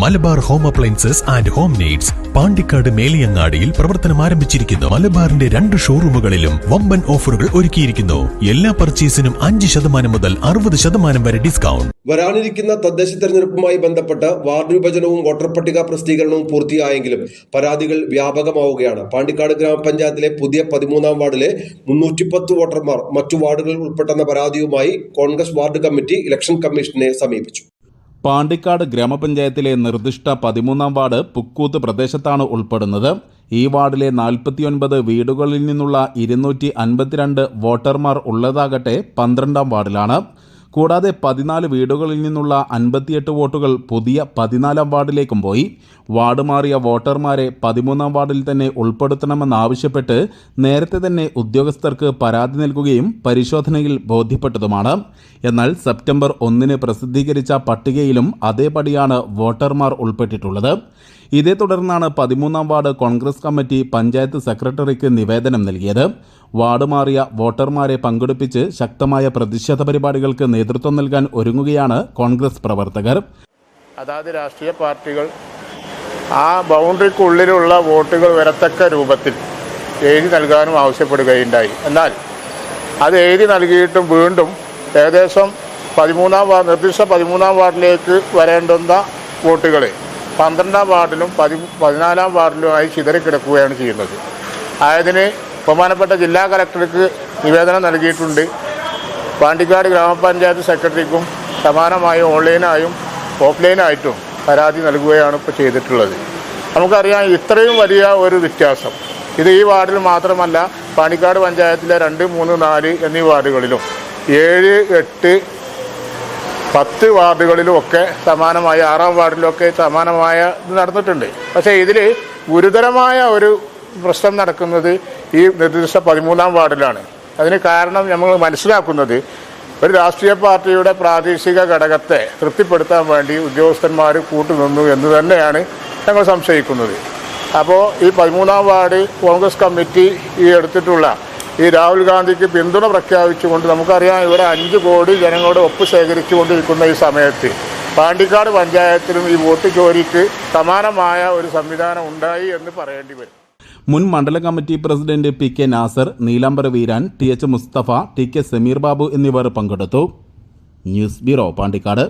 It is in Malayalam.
Malabar home appliances and home needs Pandikkad മേലിയങ്ങാടിയിൽ പ്രവർത്തനം ആരംഭിച്ചിരിക്കുന്നു. മലബാറിന്റെ രണ്ട് ഷോറൂമുകളിലും വമ്പൻ ഓഫറുകൾ ഒരുക്കിയിരിക്കുന്നു. എല്ലാ പർച്ചേസിനും അഞ്ച് ശതമാനം മുതൽ അറുപത് ശതമാനം വരെ ഡിസ്കൗണ്ട്. വരാനിരിക്കുന്ന തദ്ദേശ തെരഞ്ഞെടുപ്പുമായി ബന്ധപ്പെട്ട് വാർഡ് വിഭജനവും വോട്ടർ പട്ടിക പ്രസിദ്ധീകരണവും പൂർത്തിയായെങ്കിലും പരാതികൾ വ്യാപകമാവുകയാണ്. പാണ്ടിക്കാട് ഗ്രാമപഞ്ചായത്തിലെ പുതിയ പതിമൂന്നാം വാർഡിലെ മുന്നൂറ്റിപ്പത്ത് വോട്ടർമാർ മറ്റു വാർഡുകളിൽ ഉൾപ്പെട്ടെന്ന പരാതിയുമായി കോൺഗ്രസ് വാർഡ് കമ്മിറ്റി ഇലക്ഷൻ കമ്മീഷനെ സമീപിച്ചു. പാണ്ടിക്കാട് ഗ്രാമപഞ്ചായത്തിലെ നിർദ്ദിഷ്ട പതിമൂന്നാം വാർഡ് പുക്കൂത്ത് പ്രദേശത്താണ് ഉൾപ്പെടുന്നത്. ഈ വാർഡിലെ നാൽപ്പത്തിയൊൻപത് വീടുകളിൽ നിന്നുള്ള ഇരുന്നൂറ്റി അൻപത്തിരണ്ട് വോട്ടർമാർ ഉള്ളതാകട്ടെ പന്ത്രണ്ടാം വാർഡിലാണ്. കൂടാതെ പതിനാല് വീടുകളിൽ നിന്നുള്ള അൻപത്തിയെട്ട് വോട്ടുകൾ പുതിയ പതിനാലാം വാർഡിലേക്കും പോയി. വാർഡ് മാറിയ വോട്ടർമാരെ പതിമൂന്നാം വാർഡിൽ തന്നെ ഉൾപ്പെടുത്തണമെന്നാവശ്യപ്പെട്ട് നേരത്തെ തന്നെ ഉദ്യോഗസ്ഥർക്ക് പരാതി നൽകുകയും പരിശോധനയിൽ ബോധ്യപ്പെട്ടതുമാണ്. എന്നാൽ സെപ്റ്റംബർ ഒന്നിന് പ്രസിദ്ധീകരിച്ച പട്ടികയിലും അതേപടിയാണ് വോട്ടർമാർ ഉൾപ്പെട്ടിട്ടുള്ളത്. ഇതേ തുടർന്നാണ് പതിമൂന്നാം വാർഡ് കോൺഗ്രസ് കമ്മിറ്റി പഞ്ചായത്ത് സെക്രട്ടറിക്ക് നിവേദനം നൽകിയത്. വാർഡ് മാറിയ വോട്ടർമാരെ പങ്കെടുപ്പിച്ച് ശക്തമായ പ്രതിഷേധ പരിപാടികൾക്ക് നേതൃത്വം നൽകാൻ ഒരുങ്ങുകയാണ് കോൺഗ്രസ് പ്രവർത്തകർ. അതാത് രാഷ്ട്രീയ പാർട്ടികൾ ആ ബൗണ്ടറിക്കുള്ളിലുള്ള വോട്ടുകൾ വരത്തക്ക രൂപത്തിൽ എഴുതി നൽകാനും ആവശ്യപ്പെടുകയുണ്ടായി. എന്നാൽ അത് എഴുതി നൽകിയിട്ടും വീണ്ടും ഏകദേശം പതിമൂന്നാം വാർഡ് നിർദ്ദിഷ്ട പതിമൂന്നാം വാർഡിലേക്ക് വരേണ്ടുന്ന വോട്ടുകൾ പന്ത്രണ്ടാം വാർഡിലും പതി പതിനാലാം വാർഡിലുമായി ചിതറിക്കിടക്കുകയാണ് ചെയ്യുന്നത്. ആയതിന് ബഹുമാനപ്പെട്ട ജില്ലാ കലക്ടർക്ക് നിവേദനം നൽകിയിട്ടുണ്ട്. പാണ്ടിക്കാട് ഗ്രാമപഞ്ചായത്ത് സെക്രട്ടറിക്കും സമാനമായി ഓൺലൈനായും ഓഫ്ലൈനായിട്ടും പരാതി നൽകുകയാണ് ഇപ്പോൾ ചെയ്തിട്ടുള്ളത്. നമുക്കറിയാം ഇത്രയും വലിയ ഒരു വ്യത്യാസം. ഇത് ഈ വാർഡിൽ മാത്രമല്ല പാണ്ടിക്കാട് പഞ്ചായത്തിലെ രണ്ട് മൂന്ന് നാല് എന്നീ വാർഡുകളിലും ഏഴ് എട്ട് പത്ത് വാർഡുകളിലുമൊക്കെ സമാനമായ ആറാം വാർഡിലൊക്കെ സമാനമായ ഇത് നടന്നിട്ടുണ്ട്. പക്ഷേ ഇതിൽ ഗുരുതരമായ ഒരു പ്രശ്നം നടക്കുന്നത് ഈ നിർദ്ദിഷ്ട പതിമൂന്നാം വാർഡിലാണ്. അതിന് കാരണം നമ്മൾ മനസ്സിലാക്കുന്നത് ഒരു രാഷ്ട്രീയ പാർട്ടിയുടെ പ്രാദേശിക ഘടകത്തെ തൃപ്തിപ്പെടുത്താൻ വേണ്ടി ഉദ്യോഗസ്ഥന്മാർ കൂട്ടുനിന്നു എന്ന് തന്നെയാണ് ഞങ്ങൾ സംശയിക്കുന്നത്. അപ്പോൾ ഈ പതിമൂന്നാം വാർഡ് കോൺഗ്രസ് കമ്മിറ്റി ഈ എടുത്തിട്ടുള്ള ഈ രാഹുൽ ഗാന്ധിക്ക് പിന്തുണ പ്രഖ്യാപിച്ചുകൊണ്ട് നമുക്കറിയാം ഇവിടെ അഞ്ച് കോടി ജനങ്ങളുടെ ഒപ്പ് ശേഖരിച്ചു കൊണ്ടിരിക്കുന്ന ഈ സമയത്ത് പാണ്ടിക്കാട് പഞ്ചായത്തിലും ഈ വോട്ട് ചോരിക്ക് സമാനമായ ഒരു സംവിധാനം ഉണ്ടായി എന്ന് പറയേണ്ടി വരും. മുൻ മണ്ഡല committee president P K Nasar Neelambara Veeran T H Musthafa T K Sameer Babu എന്നിവർ പങ്കെടുത്തു. News bureau Pandikkad.